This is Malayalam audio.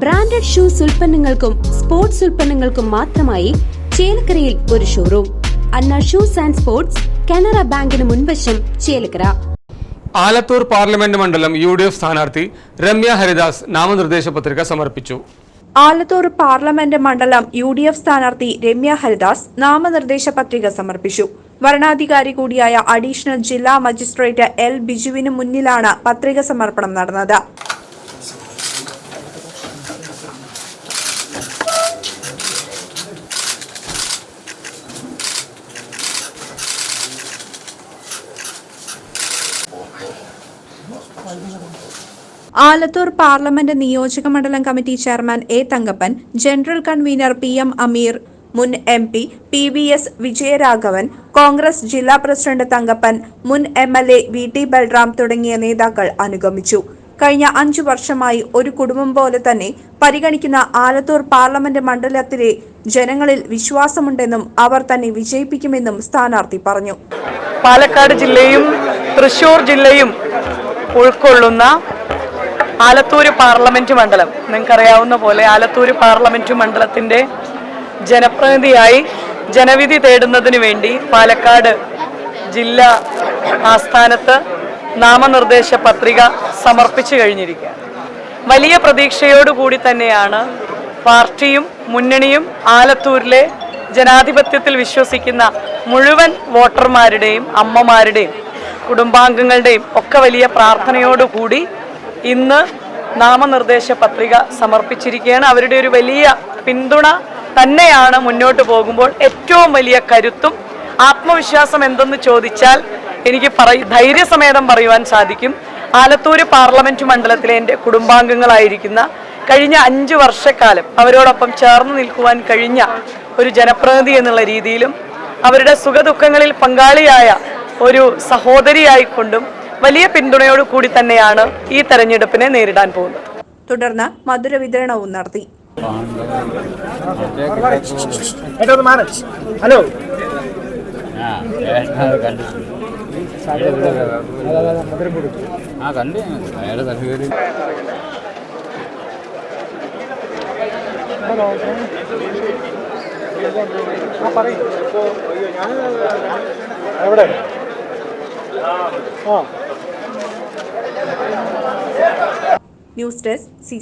ബ്രാൻഡഡ് ഷൂസ് ഉൽപ്പന്നങ്ങൾക്കും സ്പോർട്സ് ഉൽപ്പന്നങ്ങൾക്കും മാത്രമായി ചേലക്കരയിൽ ഒരു showroom Anna shoes and sports Canara ബാങ്കിന് മുൻവശം ചേലക്കര. ആലത്തൂർ പാർലമെന്റ് മണ്ഡലം യു ഡി എഫ് സ്ഥാനാർത്ഥി രമ്യ ഹരിദാസ് നാമനിർദ്ദേശ പത്രിക സമർപ്പിച്ചു. ആലത്തൂർ പാർലമെന്റ് മണ്ഡലം യു ഡി എഫ് സ്ഥാനാർത്ഥി രമ്യ ഹരിദാസ് നാമനിർദ്ദേശ പത്രിക സമർപ്പിച്ചു. വരണാധികാരി കൂടിയായ അഡീഷണൽ ജില്ലാ മജിസ്ട്രേറ്റ് എൽ ബിജുവിന് മുന്നിലാണ് പത്രിക സമർപ്പണം നടന്നത്. ആലത്തൂർ പാർലമെന്റ് നിയോജക മണ്ഡലം committee chairman A Thankappan general convener P M Ameer മുൻ M P P V S Vijayaraghavan Congress ജില്ലാ പ്രസിഡന്റ് തങ്കപ്പൻ മുൻ M L A V T Balram തുടങ്ങിയ നേതാക്കൾ അനുഗമിച്ചു. കഴിഞ്ഞ അഞ്ചു വർഷമായി ഒരു കുടുംബം പോലെ തന്നെ പരിഗണിക്കുന്ന ആലത്തൂർ പാർലമെന്റ് മണ്ഡലത്തിലെ ജനങ്ങളിൽ വിശ്വാസമുണ്ടെന്നും അവർ തന്നെ വിജയിപ്പിക്കുമെന്നും സ്ഥാനാർത്ഥി പറഞ്ഞു. പാലക്കാട് ജില്ലയും തൃശൂർ ജില്ലയും ഉൾക്കൊള്ളുന്ന ആലത്തൂർ പാർലമെന്റ് മണ്ഡലം. നിങ്ങൾക്കറിയാവുന്ന പോലെ ആലത്തൂർ പാർലമെന്റ് മണ്ഡലത്തിന്റെ ജനപ്രതിനിധിയായി ജനവിധി തേടുന്നതിന് വേണ്ടി പാലക്കാട് ജില്ലാ ആസ്ഥാനത്ത് നാമനിർദ്ദേശ പത്രിക സമർപ്പിച്ചു കഴിഞ്ഞിരിക്കുകയാണ്. വലിയ പ്രതീക്ഷയോടുകൂടി തന്നെയാണ് പാർട്ടിയും മുന്നണിയും ആലത്തൂരിലെ ജനാധിപത്യത്തിൽ വിശ്വസിക്കുന്ന മുഴുവൻ വോട്ടർമാരുടെയും അമ്മമാരുടെയും കുടുംബാംഗങ്ങളുടെയും ഒക്കെ വലിയ പ്രാർത്ഥനയോടുകൂടി ഇന്ന് നാമനിർദ്ദേശ പത്രിക സമർപ്പിച്ചിരിക്കുകയാണ്. അവരുടെ ഒരു വലിയ പിന്തുണ തന്നെയാണ് മുന്നോട്ട് പോകുമ്പോൾ ഏറ്റവും വലിയ കരുത്തും ആത്മവിശ്വാസം എന്തെന്ന് ചോദിച്ചാൽ എനിക്ക് പറയ ധൈര്യസമേതം പറയുവാൻ സാധിക്കും. ആലത്തൂർ പാർലമെന്റ് മണ്ഡലത്തിലെ എന്റെ കുടുംബാംഗങ്ങളായിരിക്കുന്ന കഴിഞ്ഞ അഞ്ച് വർഷക്കാലം അവരോടൊപ്പം ചേർന്ന് നിൽക്കുവാൻ കഴിഞ്ഞ ഒരു ജനപ്രതിനിധി എന്നുള്ള രീതിയിലും അവരുടെ സുഖദുഃഖങ്ങളിൽ പങ്കാളിയായ ഒരു സഹോദരിയായി കൊണ്ടും വലിയ പിന്തുണയോട് കൂടി തന്നെയാണ് ഈ തെരഞ്ഞെടുപ്പിനെ നേരിടാൻ പോകുന്നത്. തുടർന്ന് മധുര വിതരണവും നടത്തി. ഹലോ. ആ കണ്ടു. എവിടെ? News desk C